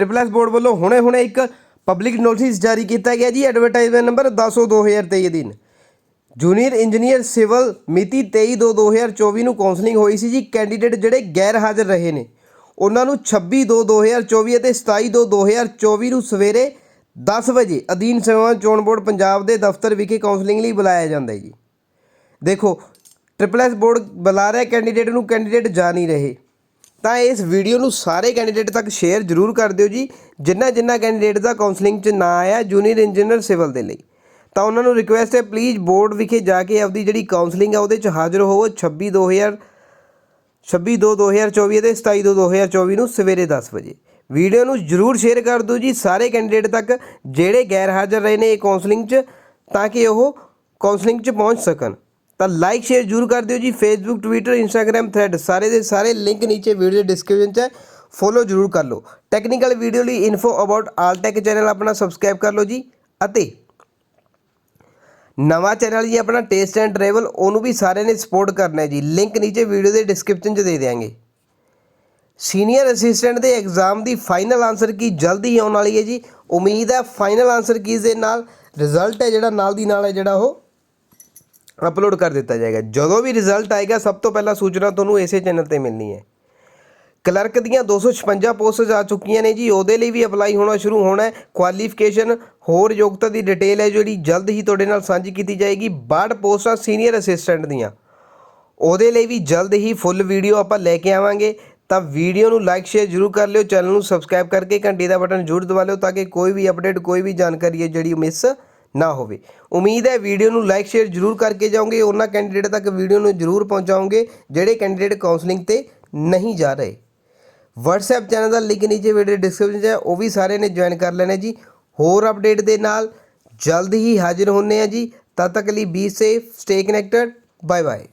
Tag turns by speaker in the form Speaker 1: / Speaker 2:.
Speaker 1: Triple S board ਵੱਲੋਂ ਹੁਣੇ-ਹੁਣੇ ਇੱਕ public notice ਜਾਰੀ ਕੀਤਾ ਗਿਆ ਜੀ ਐਡਵਰਟਾਈਜ਼ਮੈਂਟ ਨੰਬਰ 10/2023 ਦਿਨ ਜੂਨੀਅਰ ਇੰਜੀਨੀਅਰ ਸਿਵਲ ਮਿਤੀ 23/2/2024 ਨੂੰ ਕਾਉਂਸਲਿੰਗ ਹੋਈ ਸੀ ਜੀ ਕੈਂਡੀਡੇਟ ਜਿਹੜੇ ਗੈਰ ਹਾਜ਼ਰ ਰਹੇ ਨੇ। ਉਹਨਾਂ ਨੂੰ 26/2/2024 ਅਤੇ 27/2/2024 ਨੂੰ ਸਵੇਰੇ 10 ਵਜੇ ਅਧੀਨ ਸੇਵਾ ਚੋਣ ਬੋਰਡ ਪੰਜਾਬ ਦੇ ਦਫ਼ਤਰ ਵਿਖੇ ਕਾਉਂਸਲਿੰਗ ਲਈ ਬੁਲਾਇਆ ਜਾਂਦਾ ਹੈ ਜੀ। ਦੇਖੋ ਟ੍ਰਿਪਲ ਐਸ ਬੋਰਡ ਬੁਲਾ ਰਿਹਾ ਕੈਂਡੀਡੇਟ ਨੂੰ ਕੈਂਡੀਡੇਟ ਜਾ ਨਹੀਂ ਰਹੇ। ਤਾਂ ਇਸ ਵੀਡੀਓ ਨੂੰ ਸਾਰੇ ਕੈਂਡੀਡੇਟ ਤੱਕ ਸ਼ੇਅਰ ਜ਼ਰੂਰ ਕਰ ਦਿਓ ਜੀ। ਜਿੰਨਾ ਜਿੰਨਾ ਕੈਂਡੀਡੇਟ ਦਾ ਕਾਉਂਸਲਿੰਗ 'ਚ ਨਾ ਆਇਆ, ਜੂਨੀਅਰ ਇੰਜੀਨੀਅਰ ਸਿਵਲ ਦੇ ਲਈ। ਤਾਂ ਉਹਨਾਂ ਨੂੰ ਰਿਕੁਐਸਟ ਹੈ ਪਲੀਜ਼ ਬੋਰਡ ਵਿਖੇ ਜਾ ਕੇ ਆਪਦੀ ਜਿਹੜੀ ਕਾਉਂਸਲਿੰਗ ਆ, ਉਹਦੇ 'ਚ ਹਾਜ਼ਰ ਹੋਵੋ 26 2000 26 2 2024 ਅਤੇ 27 2 2024 ਨੂੰ ਸਵੇਰੇ 10 ਵਜੇ। ਵੀਡੀਓ ਨੂੰ ਜਰੂਰ ਸ਼ੇਅਰ ਕਰ ਦਿਓ ਜੀ, ਸਾਰੇ ਕੈਂਡੀਡੇਟ ਤੱਕ, ਜਿਹੜੇ ਗੈਰ ਹਾਜ਼ਰ ਰਹੇ ਨੇ ਇਹ ਕਾਉਂਸਲਿੰਗ 'ਚ, ਤਾਂ ਕਿ ਉਹ ਕਾਉਂਸਲਿੰਗ 'ਚ ਪਹੁੰਚ ਸਕਣ। ਤਾਂ ਲਾਈਕ ਸ਼ੇਅਰ ਜਰੂਰ ਕਰ ਦਿਓ ਜੀ। ਫੇਸਬੁੱਕ ਟਵਿੱਟਰ ਇੰਸਟਾਗ੍ਰam ਥ੍ਰੈਡ ਸਾਰੇ ਦੇ ਸਾਰੇ ਲਿੰਕ ਨੀਚੇ ਵੀਡੀਓ ਦੇ ਡਿਸਕ੍ਰਿਪਸ਼ਨ 'ਚ ਹੈ। ਫੋਲੋ ਜਰੂਰ ਕਰ ਲਓ। ਟੈਕਨੀਕਲ ਵੀਡੀਓ ਲਈ info about all tech channel ਆਪਣਾ ਸਬਸਕ੍ਰਾਈਬ ਕਰ ਲਓ ਜੀ। ਅਤੇ ਨਵਾਂ ਚੈਨਲ ਜੀ ਆਪਣਾ ਟੇਸਟ ਐਂਡ ਟਰੈਵਲ ਉਹਨੂੰ ਵੀ ਸਾਰਿਆਂ ਨੇ ਸਪੋਰਟ ਕਰਨਾ ਹੈ ਜੀ। ਲਿੰਕ ਨੀਚੇ ਵੀਡੀਓ ਦੇ ਡਿਸਕ੍ਰਿਪਸ਼ਨ 'ਚ ਦੇ ਦਿਆਂਗੇ। ਸੀਨੀਅਰ ਅਸਿਸਟੈਂਟ ਦੇ ਐਗਜ਼ਾਮ ਦੀ ਫਾਈਨਲ ਆਨਸਰ ਕੀ ਜਲਦੀ ਆਉਣ ਵਾਲੀ ਹੈ ਜੀ। ਉਮੀਦ ਹੈ ਫਾਈਨਲ ਆਨਸਰ ਕੀ ਦੇ ਨਾਲ? ਰਿਜ਼ਲਟ ਹੈ ਜਿਹੜਾ, ਨਾਲ ਦੀ ਨਾਲ ਹੈ ਜਿਹੜਾ ਉਹ। ਅਪਲੋਡ ਕਰ ਦਿੱਤਾ ਜਾਏਗਾ। ਜਦੋਂ ਵੀ ਰਿਜ਼ਲਟ ਆਏਗਾ, ਸਭ ਤੋਂ ਪਹਿਲਾਂ ਸੂਚਨਾ ਤੁਹਾਨੂੰ ਇਸੇ ਚੈਨਲ ਤੇ ਮਿਲਣੀ ਹੈ। ਕਲਰਕ ਦੀਆਂ 256 ਪੋਸਟਸ ਆ ਚੁੱਕੀਆਂ ਨੇ ਜੀ, ਉਹਦੇ ਲਈ ਵੀ ਅਪਲਾਈ ਹੋਣਾ ਸ਼ੁਰੂ ਹੋਣਾ ਹੈ। ਕੁਆਲੀਫਿਕੇਸ਼ਨ ਹੋਰ ਯੋਗਤਾ ਦੀ ਡਿਟੇਲ ਹੈ ਜਿਹੜੀ ਜਲਦ ਹੀ ਤੁਹਾਡੇ ਨਾਲ ਸਾਂਝੀ ਕੀਤੀ ਜਾਏਗੀ। 62 ਪੋਸਟਾਂ ਸੀਨੀਅਰ ਅਸਿਸਟੈਂਟ ਦੀਆਂ। ਉਹਦੇ ਲਈ ਵੀ ਜਲਦ ਹੀ ਫੁੱਲ ਵੀਡੀਓ ਆਪਾਂ ਲੈ ਕੇ ਆਵਾਂਗੇ। ਤਾਂ ਵੀਡੀਓ ਨੂੰ ਲਾਈਕ ਸ਼ੇਅਰ ਜਰੂਰ ਕਰ ਲਿਓ। ਚੈਨਲ ਨੂੰ ਸਬਸਕ੍ਰਾਈਬ ਕਰਕੇ ਘੰਟੀ ਦਾ ਬਟਨ ਜਰੂਰ ਦਬਾ ਲਿਓ ਤਾਂ ਕਿ ਕੋਈ ਵੀ ਅਪਡੇਟ ਕੋਈ ਵੀ ਜਾਣਕਾਰੀ ਹੈ ਜਿਹੜੀ ਮਿਸ ਨਾ ਹੋਵੇ। ਉਮੀਦ ਹੈ ਵੀਡੀਓ ਨੂੰ ਲਾਈਕ ਸ਼ੇਅਰ ਜਰੂਰ ਕਰਕੇ ਜਾਓਗੇ। ਉਹਨਾਂ ਕੈਂਡੀਡੇਟ ਤੱਕ ਵੀਡੀਓ ਨੂੰ ਜਰੂਰ ਪਹੁੰਚਾਓਗੇ, ਜਿਹੜੇ ਕੈਂਡੀਡੇਟ ਕਾਉਂਸਲਿੰਗ ਤੇ ਨਹੀਂ ਜਾ ਰਹੇ। WhatsApp ਚੈਨਲ ਦਾ ਲਿੰਕ ਨੀਚੇ ਵੀਡੀਓ ਡਿਸਕ੍ਰਿਪਸ਼ਨ 'ਚ ਹੈ, ਉਹ ਵੀ ਸਾਰੇ ਨੇ ਜੁਆਇਨ ਕਰ ਲੈਣਾ ਜੀ। ਹੋਰ ਅਪਡੇਟ ਦੇ ਨਾਲ ਜਲਦ ਹੀ ਹਾਜ਼ਰ ਹੋਣੇ ਆ ਜੀ। ਤਦ ਤੱਕ ਲਈ be safe stay connected bye bye